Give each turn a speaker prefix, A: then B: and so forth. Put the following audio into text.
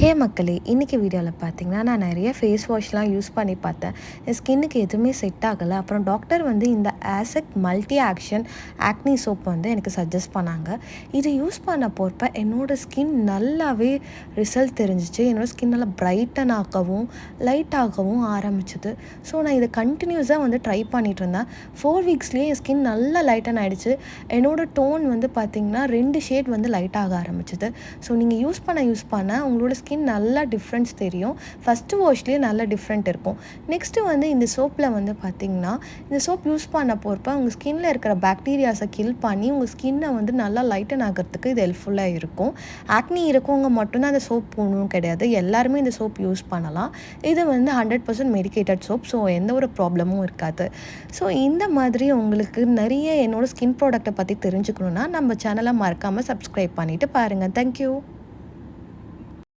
A: ஹே மக்களே இன்றைக்கி வீடியோவில் பார்த்தீங்கன்னா நான் நிறைய ஃபேஸ் வாஷ்லாம் யூஸ் பண்ணி பார்த்தேன். என் ஸ்கின்னுக்கு எதுவுமே செட் ஆகலை. அப்புறம் டாக்டர் வந்து இந்த ஆசக் மல்டி ஆக்ஷன் ஆக்னி சோப் வந்து எனக்கு சஜஸ்ட் பண்ணாங்க. இதை யூஸ் பண்ண போகிறப்ப என்னோடய ஸ்கின் நல்லாவே ரிசல்ட் தெரிஞ்சிச்சு. என்னோடய ஸ்கின் நல்லா பிரைட்டன் ஆகவும் லைட் ஆகவும் ஆரம்பிச்சது. ஸோ நான் இதை கண்டினியூஸாக வந்து ட்ரை பண்ணிகிட்டு இருந்தேன். ஃபோர் வீக்ஸ்லேயே என் ஸ்கின் நல்லா லைட்டன் ஆகிடுச்சு என்னோடய டோன் வந்து பார்த்திங்கன்னா ரெண்டு ஷேட் வந்து லைட் ஆக ஆரம்பிச்சது. ஸோ நீங்கள் யூஸ் பண்ண யூஸ் பண்ண உங்களோட ஸ்கின் நல்லா டிஃப்ரென்ஸ் தெரியும். ஃபஸ்ட்டு வாஷ்லேயே நல்லா டிஃப்ரெண்ட் இருக்கும். நெக்ஸ்ட்டு வந்து இந்த சோப்பில் வந்து பார்த்திங்கன்னா இந்த சோப் யூஸ் பண்ண போகிறப்ப உங்கள் ஸ்கின்னில் இருக்கிற பாக்டீரியாஸை கில் பண்ணி உங்கள் ஸ்கின்னை வந்து நல்லா லைட்டன் ஆகிறதுக்கு இது ஹெல்ப்ஃபுல்லாக இருக்கும். ஆக்னி இருக்கவங்க மட்டும்தான் அந்த சோப் போகணும் கிடையாது. எல்லாருமே இந்த சோப் யூஸ் பண்ணலாம். இது வந்து hundred percent medicated soap so எந்த ஒரு ப்ராப்ளமும் இருக்காது. ஸோ இந்த மாதிரி உங்களுக்கு நிறைய என்னோடய ஸ்கின் ப்ராடக்ட்டை பற்றி தெரிஞ்சுக்கணுன்னா நம்ம சேனலை மறக்காமல் சப்ஸ்கிரைப் பண்ணிவிட்டு பாருங்கள் தேங்க்யூ